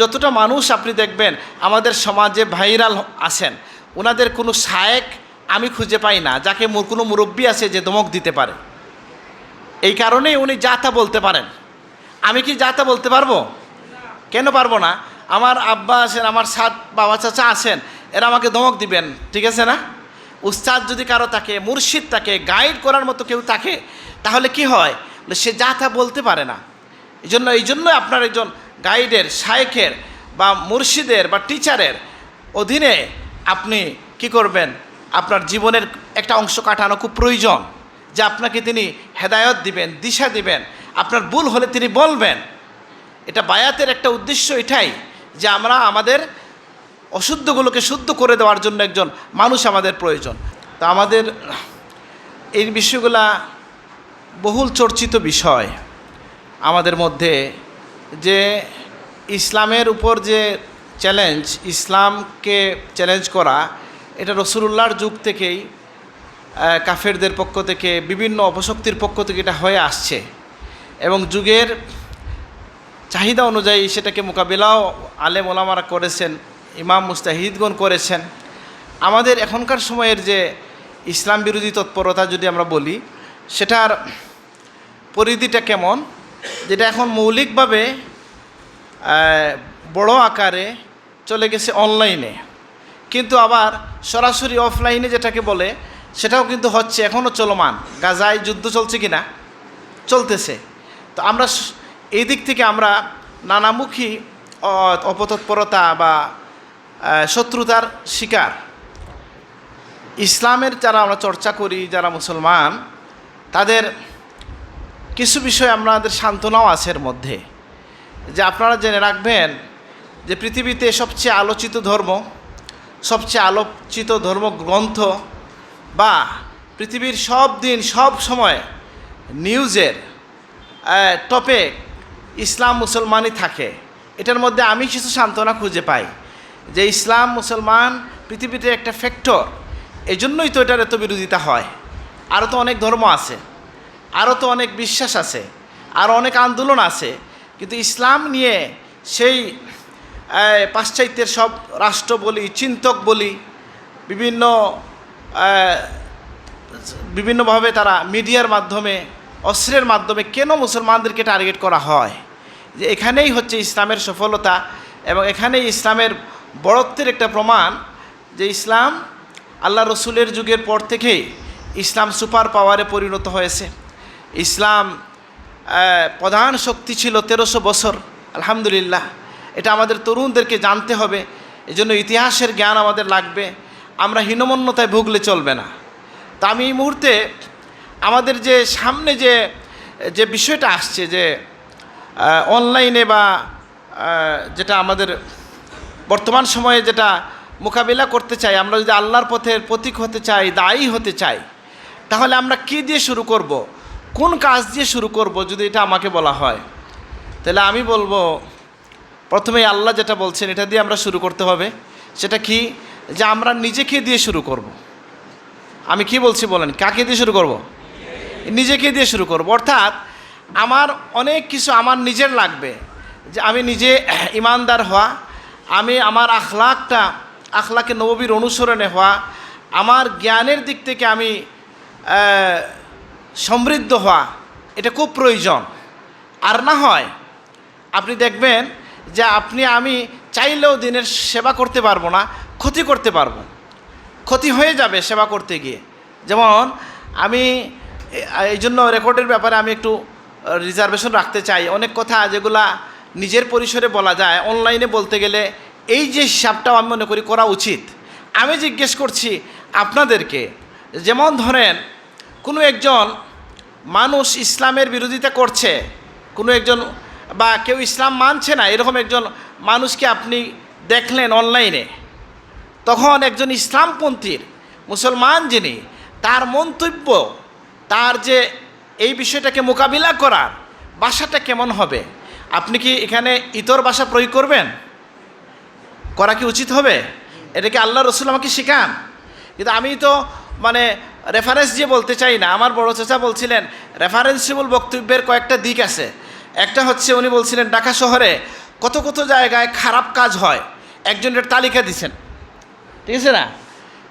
যতটা মানুষ আপনি দেখবেন, আমাদের সমাজে ভাইরাল আছেন। ওনাদের কোনো শায়েক আমি খুঁজে পাই না, যাকে কোনো মুরব্বী আছে যে ধমক দিতে পারে। এই কারণেই উনি যা তা বলতে পারেন। আমি কি যা তা বলতে পারব? কেন পারব না? আমার আব্বা আছেন, আমার সাত বাবা চাচা আছেন, এরা আমাকে ধমক দিবেন, ঠিক আছে না? উস্তাদ যদি কারও থাকে, মুর্শিদ থাকে, গাইড করার মতো কেউ থাকে, তাহলে কি হয়? সে যা তা বলতে পারে না। এই জন্য এই জন্য আপনার একজন গাইডের, শায়েখের বা মুর্শিদের বা টিচারের অধীনে আপনি কি করবেন? আপনার জীবনের একটা অংশ কাটানো খুব প্রয়োজন যে আপনাকে তিনি হেদায়ত দিবেন, দিশা দিবেন। আপনার ভুল হলে তিনি বলবেন। এটা বায়াতের একটা উদ্দেশ্য এটাই যে আমরা আমাদের অশুদ্ধগুলোকে শুদ্ধ করে দেওয়ার জন্য একজন মানুষ আমাদের প্রয়োজন। তা আমাদের এই বিষয়গুলা বহুল চর্চিত বিষয় আমাদের মধ্যে যে ইসলামের উপর যে চ্যালেঞ্জ ইসলামকে চ্যালেঞ্জ করা, এটা রসুলুল্লাহর যুগ থেকেই কাফেরদের পক্ষ থেকে, বিভিন্ন অপশক্তির পক্ষ থেকে এটা হয়ে আসছে। এবং যুগের চাহিদা অনুযায়ী সেটাকে মোকাবিলাও আলেম ওলামারা করেছেন, ইমাম মুস্তাহিদগণ করেছেন। আমাদের এখনকার সময়ের যে ইসলাম বিরোধী তৎপরতা যদি আমরা বলি, সেটার পরিধিটা কেমন? যেটা এখন মৌলিকভাবে বড় আকারে চলে গেছে অনলাইনে কিন্তু আবার সরাসরি অফলাইনে যেটাকে বলে, সেটাও কিন্তু হচ্ছে এখনও চলমান। গাজায় যুদ্ধ চলছে কি না চলতেছে। তো আমরা এই দিক থেকে আমরা নানামুখী অপতৎপরতা বা শত্রুতার শিকার। ইসলামের যারা আমরা চর্চা করি, যারা মুসলমান, তাদের কিছু বিষয় আমাদের সান্ত্বনাও আছে এর মধ্যে। যে আপনারা জেনে রাখবেন যে পৃথিবীতে সবচেয়ে আলোচিত ধর্ম, সবচেয়ে আলোচিত ধর্মগ্রন্থ বা পৃথিবীর সব দিন, সব সময় নিউজের টপে ইসলাম মুসলমানই থাকে। এটার মধ্যে আমি কিছু সান্ত্বনা খুঁজে পাই। যে ইসলাম মুসলমান পৃথিবীতে একটা ফ্যাক্টর এই জন্যই তো এটার এত বিরোধিতা হয়। আরও তো অনেক ধর্ম আছে। আরও তো অনেক বিশ্বাস আছে আরও অনেক আন্দোলন আছে, কিন্তু ইসলাম নিয়ে সেই পাশ্চাত্যের সব রাষ্ট্র বলি, চিন্তক বলি, বিভিন্ন বিভিন্নভাবে তারা মিডিয়ার মাধ্যমে, অস্ত্রের মাধ্যমে কেন মুসলমানদেরকে টার্গেট করা হয়? যে এখানেই হচ্ছে ইসলামের সফলতা এবং এখানেই ইসলামের বড়ত্বের একটা প্রমাণ যে ইসলাম আল্লাহ রসুলের যুগের পর থেকেই ইসলাম সুপার পাওয়ারে পরিণত হয়েছে। ইসলাম প্রধান শক্তি ছিল তেরোশো বছর, আলহামদুলিল্লাহ। এটা আমাদের তরুণদেরকে জানতে হবে, এজন্য ইতিহাসের জ্ঞান আমাদের লাগবে, আমরা হীনমন্যতায় ভুগলে চলবে না। তা আমি এই মুহূর্তে আমাদের যে সামনে যে যে বিষয়টা আসছে যে অনলাইনে বা যেটা আমাদের বর্তমান সময়ে যেটা মোকাবিলা করতে চাই, আমরা যদি আল্লাহর পথের প্রতীক হতে চাই, দায়ী হতে চাই, তাহলে আমরা কি দিয়ে শুরু করব? কোন কাজ দিয়ে শুরু করব যদি এটা আমাকে বলা হয়? তাহলে আমি বলব, প্রথমে আল্লাহ যেটা বলছেন, এটা দিয়ে আমরা শুরু করতে হবে। সেটা কি? যে আমরা নিজেকে দিয়ে শুরু করব। আমি কি বলছি বলেন? কাকে দিয়ে শুরু করব। নিজেকে দিয়ে শুরু করব। অর্থাৎ আমার অনেক কিছু আমার নিজের লাগবে। যে আমি নিজে ইমানদার হওয়া, আমি আমার আখলাকটা, আখলাকে নবীর অনুসরণে হওয়া, আমার জ্ঞানের দিক থেকে আমি সমৃদ্ধ হওয়া, এটা খুব প্রয়োজন। আর না হয়, আপনি দেখবেন যে আপনি, আমি চাইলেও দিনের সেবা করতে পারব না, ক্ষতি করতে পারব। ক্ষতি হয়ে যাবে সেবা করতে গিয়ে। যেমন, আমি, এই জন্য রেকর্ডের ব্যাপারে আমি একটু রিজার্ভেশন রাখতে চাই। অনেক কথা যেগুলা নিজের পরিসরে বলা যায় অনলাইনে বলতে গেলে এই যে হিসাবটাও আমি মনে করি করা উচিত। আমি জিজ্ঞেস করছি আপনাদেরকে, যেমন ধরেন, কোনো একজন মানুষ ইসলামের বিরোধিতা করছে। কোনো একজন বা কেউ ইসলাম মানছে না, এরকম একজন মানুষকে আপনি দেখলেন অনলাইনে, তখন একজন ইসলামপন্থীর মুসলমান যিনি, তার মন্তব্য, তার যে এই বিষয়টাকে মোকাবিলা করার ভাষাটা কেমন হবে? আপনি কি এখানে ইতর ভাষা প্রয়োগ করবেন? করা কি উচিত হবে? এটাকে আল্লাহ রসুল আমাকে শেখান? কিন্তু আমি তো মানে রেফারেন্স দিয়ে বলতে চাই না। আমার বড় চাচা বলছিলেন রেফারেন্সিবল বক্তব্যের কয়েকটা দিক আছে। একটা হচ্ছে উনি বলছিলেন, ঢাকা শহরে কত কত জায়গায় খারাপ কাজ হয়। একজনের তালিকা দিছেন। ঠিক আছে না?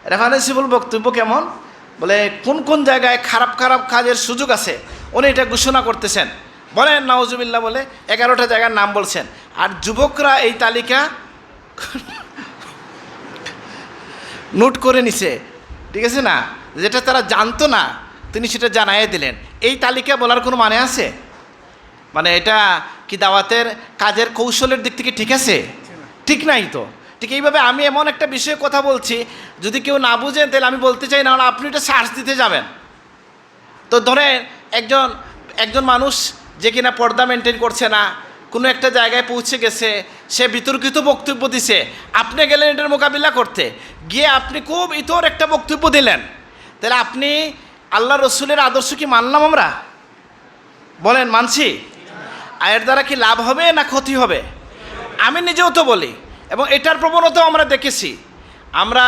রেফারেন্সিবল বক্তব্য কেমন? বলে, কোন কোন জায়গায় খারাপ খারাপ কাজের সুযোগ আছে? উনি এটা ঘোষণা করতেছেন। বলেন নওজুবিল্লা বলে এগারোটা জায়গার নাম বলছেন। আর যুবকরা এই তালিকা নোট করে নিছে। ঠিক আছে না? যেটা তারা জানতো না, তিনি সেটা জানাইয়ে দিলেন। এই তালিকা বলার কোনো মানে আছে? মানে এটা কি দাওয়াতের কাজের কৌশলের দিক থেকে ঠিক আছে? ঠিক নাই তো। ঠিক এইভাবে আমি এমন একটা বিষয়ে কথা বলছি, যদি কেউ না বুঝেন, তাহলে আমি বলতে চাই না হলে আপনি এটা সার্চ দিতে যাবেন। তো ধরেন, একজন একজন মানুষ যে কিনা পর্দা মেনটেন করছে না, কোনো একটা জায়গায় পৌঁছে গেছে, সে বিতর্কিত বক্তব্য দিছে, আপনি গেলেন এটার মোকাবিলা করতে। গিয়ে আপনি খুব ইতর একটা বক্তব্য দিলেন। তাহলে আপনি আল্লাহ রসুলের আদর্শ কি মানলাম আমরা? বলেন, মানছি। আর এর দ্বারা কি লাভ হবে না ক্ষতি হবে? আমি নিজেও তো বলি, এবং এটার প্রবণতাও আমরা দেখেছি। আমরা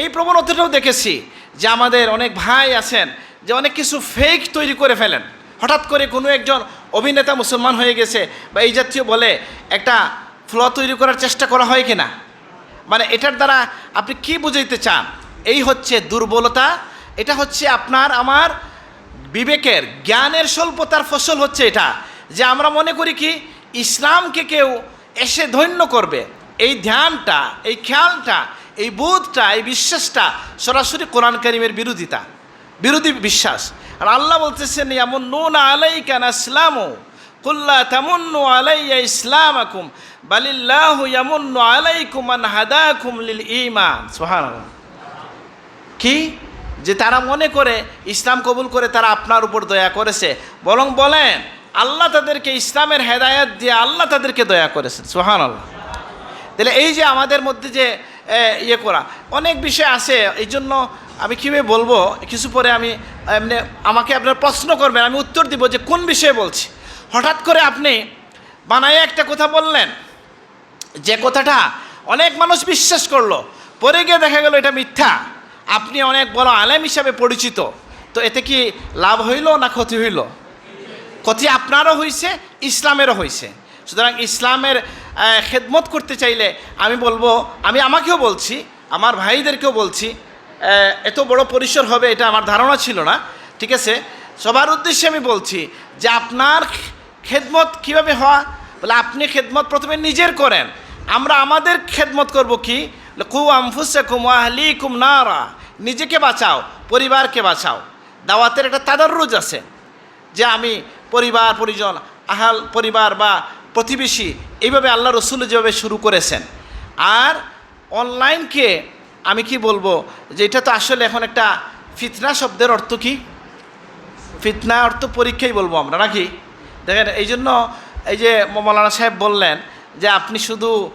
এই প্রবণতাটাও দেখেছি যে আমাদের অনেক ভাই আছেন, যে অনেক কিছু ফেক তৈরি করে ফেলেন। হঠাৎ করে কোনো একজন অভিনেতা মুসলমান হয়ে গেছে বা এই জাতীয় বলে একটা ফ্ল তৈরি করার চেষ্টা করা হয় কি না মানে এটার দ্বারা আপনি কি বুঝাইতে চান? এই হচ্ছে দুর্বলতা, এটা হচ্ছে আপনার, আমার বিবেকের, জ্ঞানের স্বল্পতার ফসল হচ্ছে এটা। যে আমরা মনে করি কি, ইসলামকে কেউ এসে ধন্য করবে, এই ধ্যানটা, এই খেয়ালটা, এই বোধটা, এই বিশ্বাসটা সরাসরি কোরআন করিমের বিরোধিতা, বিরোধী বিশ্বাস। আর আল্লাহ বলতেছেন এমন নুন আলাই কেন ইসলামও কুল্লা তামুন্নু আলাইয়া ইসলাম আকুম বালিল্লাহ ইয়ামুন্নু আলাইকুম আন হাদাকুম লিল ঈমান। সুবহানাল্লাহ। কি? যে তারা মনে করে, ইসলাম কবুল করে তারা আপনার উপর দয়া করেছে। বরং বলেন, আল্লাহ তাদেরকে ইসলামের হেদায়াত দিয়ে আল্লাহ তাদেরকে দয়া করেছেন। সোহান আল্লাহ তাহলে এই যে আমাদের মধ্যে যে ইয়ে করা, অনেক বিষয় আছে। এই জন্য আমি কীভাবে বলব, কিছু পরে আমি এমনি আমাকে আপনার প্রশ্ন করবেন, আমি উত্তর দিব যে কোন বিষয়ে বলছি। হঠাৎ করে আপনি বানায় একটা কথা বললেন, যে কথাটা অনেক মানুষ বিশ্বাস করল, পরে গিয়ে দেখা গেল এটা মিথ্যা। আপনি অনেক বড় আলেম হিসাবে পরিচিত, তো এতে কি লাভ হইল না ক্ষতি হইল? ক্ষতি আপনারও হয়েছে ইসলামেরও হয়েছে সুতরাং ইসলামের খেদমত করতে চাইলে আমি বলব, আমি আমাকেও বলছি, আমার ভাইদেরকেও বলছি এত বড় পরিসর হবে এটা আমার ধারণা ছিল না, ঠিক আছে? সবার উদ্দেশ্যে আমি বলছি যে আপনার খেদমত কীভাবে হওয়া? বলে আপনি খেদমত প্রথমে নিজের করেন। আমরা আমাদের খেদমত করব কি? নারা। নিজেকে বাঁচাও, পরিবারকে বাঁচাও। দাওয়াতের একটা তাদাররুজ আছে যে আমি পরিবার, পরিজন, আহাল, পরিবার বা প্রতিবেশী এইভাবে আল্লাহ রসুল যেভাবে শুরু করেছেন। আর অনলাইনকে আমি কি বলব যে এটা তো আসলে এখন একটা ফিতনা শব্দের অর্থ কি? ফিতনা অর্থ পরীক্ষাই বলব আমরা, নাকি? দেখেন এই জন্য এই যে মৌলানা সাহেব বললেন যে আপনি শুধু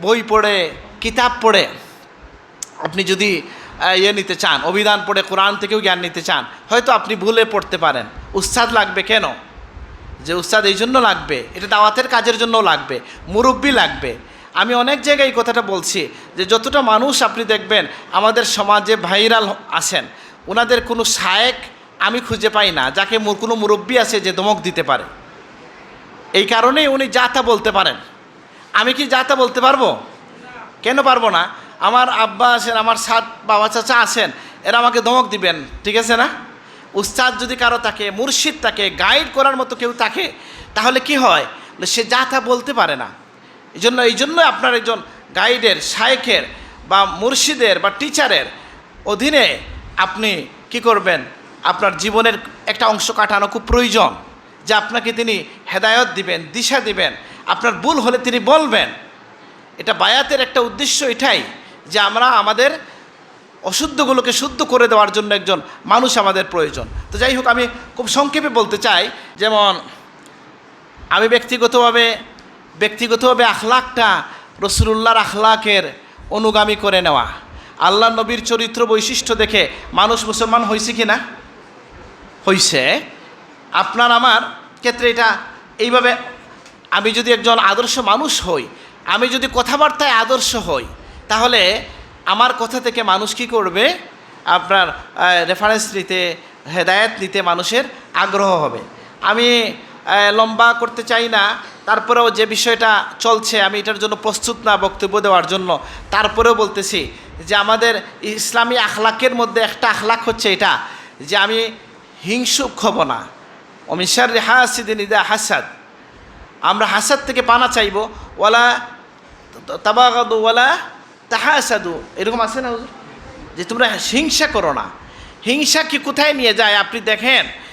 বই পড়ে কিতাব পড়ে, আপনি যদি ইয়ে নিতে চান, অভিধান পড়ে, কোরআন থেকেও জ্ঞান নিতে চান, হয়তো আপনি ভুলে পড়তে পারেন। উস্তাদ লাগবে কেন? যে উস্তাদ এই জন্য লাগবে, এটা দাওয়াতের কাজের জন্য লাগবে, মুরব্বী লাগবে। আমি অনেক জায়গায় এই কথাটা বলছি যে যতটা মানুষ আপনি দেখবেন, আমাদের সমাজে ভাইরাল আছেন ওনাদের কোনো শায়েক আমি খুঁজে পাই না, যাকে কোনো মুরব্বী আছে যে দমক দিতে পারে। এই কারণেই উনি যা তা বলতে পারেন। আমি কি যা তা বলতে পারব? কেন পারব না? আমার আব্বা আছেন, আমার সাত বাবা চাচা আছেন, এরা আমাকে ধমক দিবেন, ঠিক আছে না? উস্তাদ যদি কারও থাকে, মুর্শিদ থাকে, গাইড করার মতো কেউ থাকে, তাহলে কি হয়? সে যা তা বলতে পারে না। এই জন্য এই জন্য আপনার একজন গাইডের, শায়েখের বা মুর্শিদের বা টিচারের অধীনে আপনি কি করবেন? আপনার জীবনের একটা অংশ কাটানো খুব প্রয়োজন, যে আপনাকে তিনি হেদায়ত দিবেন, দিশা দিবেন। আপনার ভুল হলে তিনি বলবেন। এটা বায়াতের একটা উদ্দেশ্য এটাই যে আমরা আমাদের অশুদ্ধগুলোকে শুদ্ধ করে দেওয়ার জন্য একজন মানুষ আমাদের প্রয়োজন। তো যাই হোক, আমি খুব সংক্ষেপে বলতে চাই, যেমন আমি ব্যক্তিগতভাবে ব্যক্তিগতভাবে আখলাকটা রসুলুল্লাহর আখলাকের অনুগামী করে নেওয়া। আল্লাহ নবীর চরিত্র বৈশিষ্ট্য দেখে মানুষ মুসলমান হয়েছে কি না? হইছে। আপনার, আমার ক্ষেত্রে এটা এইভাবে আমি যদি একজন আদর্শ মানুষ হই আমি যদি কথাবার্তায় আদর্শ হই, তাহলে আমার কথা থেকে মানুষ কি করবে? আপনার রেফারেন্স নিতে, হেদায়েত নিতে মানুষের আগ্রহ হবে। আমি লম্বা করতে চাই না, তারপরেও যে বিষয়টা চলছে, আমি এটার জন্য প্রস্তুত না বক্তব্য দেওয়ার জন্য, তারপরেও বলতেছি যে আমাদের ইসলামী আখলাকের মধ্যে একটা আখলাক হচ্ছে এটা, যে আমি হিংসুক হব না। অমিশার হাসিদিন ইদা হাসাদ। আমরা হাসাদ থেকে পানা চাইব। ওয়ালা তাবাগাদু ওয়ালা তাহাসাদু। এরকম আছে না? যে তোমরা হিংসা করো না। হিংসা কি কোথায় নিয়ে যায়? আপনি দেখেন।